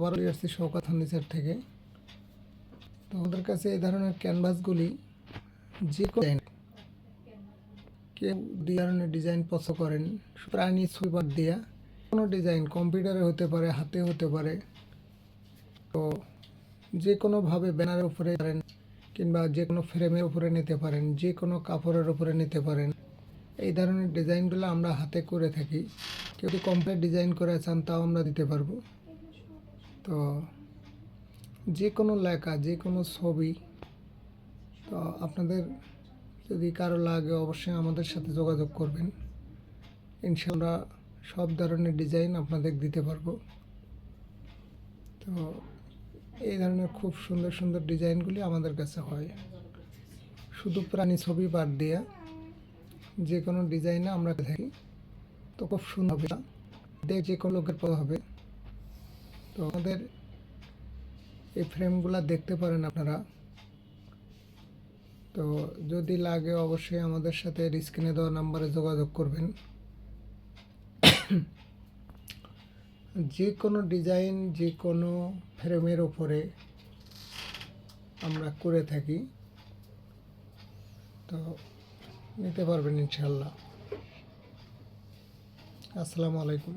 বড় আসছি শৌকাত ফার্নিচার থেকে। তো আমাদের কাছে এই ধরনের ক্যানভাসগুলি যে কোনো কেউ ধরনের ডিজাইন পছন্দ করেন, প্রাণী বাদ দিয়া কোনো ডিজাইন কম্পিউটারে হতে পারে, হাতে হতে পারে। তো যে কোনোভাবে ব্যানারের উপরে পারেন কিংবা যে কোনো ফ্রেমের উপরে নিতে পারেন, যে কোনো কাপড়ের উপরে নিতে পারেন। এই ধরনের ডিজাইনগুলো আমরা হাতে করে থাকি। কেউ কমপ্লিট ডিজাইন করে চান, তাও আমরা দিতে পারব। তো যে কোনো লেখা, যে কোনো ছবি, তো আপনাদের যদি কারও লাগে অবশ্যই আমাদের সাথে যোগাযোগ করবেন। ইনশাল্লাহ সব ধরনের ডিজাইন আপনাদের দিতে পারব। তো এই ধরনের খুব সুন্দর সুন্দর ডিজাইনগুলি আমাদের কাছে হয়। শুধু প্রাণী ছবি বাদ দিয়ে যে কোনো ডিজাইনে আমরা থাকি তো খুব সুন্দর হবে। যে কোনো লোকের পদ হবে। তো আমাদের এই ফ্রেমগুলো দেখতে পারেন আপনারা। তো যদি লাগে অবশ্যই আমাদের সাথে স্ক্রিনে দেওয়া নাম্বারে যোগাযোগ করবেন। যে কোনো ডিজাইন যে কোনো ফ্রেমের ওপরে আমরা করে থাকি। তো নিতে পারবেন ইনশাল্লাহ আসসালামু আলাইকুম।